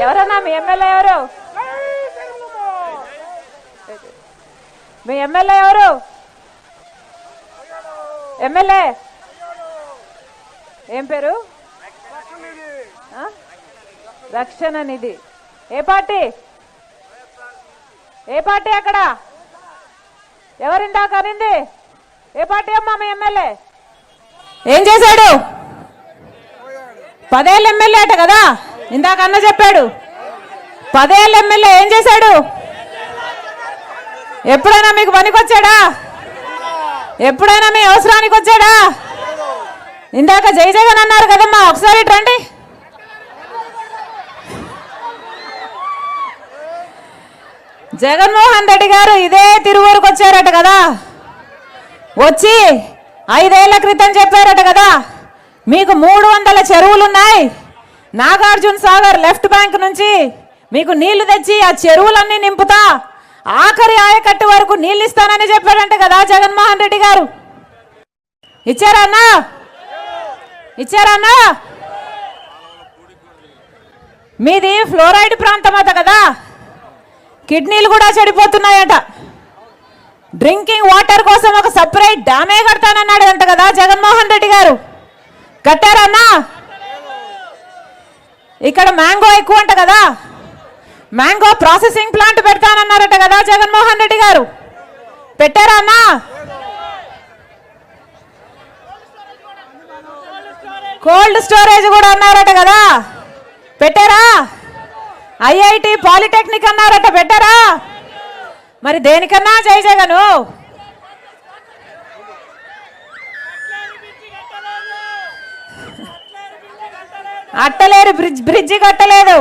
ఎవరన్నా మీ ఎమ్మెల్యే ఎవరు? మీ ఎమ్మెల్యే ఎవరు? ఎమ్మెల్యే? ఏం పేరు? ఆ? రక్షణ నిధి. ఏ పార్టీ? ఏ పార్టీ అక్కడ? ఎవరిందా కనింది ఏ పార్టీ అమ్మా మీ ఎమ్మెల్యే? ఏం చేశాడు? పదేళ్ళు ఎమ్మెల్యే అట కదా? ఇందాక అన్న చెప్పాడు. పదేళ్ళ ఎమ్మెల్యే ఏం చేశాడు? ఎప్పుడైనా మీకు పనికొచ్చాడా? ఎప్పుడైనా మీ అవసరానికి వచ్చాడా? ఇందాక జై జగన్ అన్నారు కదమ్మా ఒకసారి రండి. జగన్మోహన్ రెడ్డి గారు ఇదే తిరువూరుకు వచ్చారట కదా. వచ్చి ఐదేళ్ళ క్రితం చెప్పారట కదా. మీకు మూడు వందల చెరువులున్నాయి నాగార్జున సాగర్ లెఫ్ట్ బ్యాంక్ నుంచి మీకు నీళ్ళు తెచ్చి ఆ చెరువులన్నీ నింపుతా. ఆఖరి ఆయకట్టు వరకు నీళ్ళు ఇస్తానని చెప్పారంట కదా జగన్మోహన్ రెడ్డి గారు. ఇచ్చారా అన్నా మీది ఫ్లోరైడ్ ప్రాంతం అట కదా. కిడ్నీలు కూడా చెడిపోతున్నాయట. డ్రింకింగ్ వాటర్ కోసం ఒక సపరేట్ డ్యామే కడతానన్నాడు అంట కదా జగన్మోహన్ రెడ్డి గారు. కట్టారా అన్నా ఇక్కడ మ్యాంగో ఎక్కువ అంట కదా. మ్యాంగో ప్రాసెసింగ్ ప్లాంట్ పెడతానన్నారట కదా జగన్మోహన్ రెడ్డి గారు. పెట్టారా అన్నా? కోల్డ్ స్టోరేజ్ కూడా అన్నారట కదా. పెట్టారా? ఐఐటి పాలిటెక్నిక్ అన్నారట పెట్టారా? మరి దేనికన్నా జై జగను? అట్టలేరు బ్రిడ్జ్ బ్రిడ్జి కట్టలేదు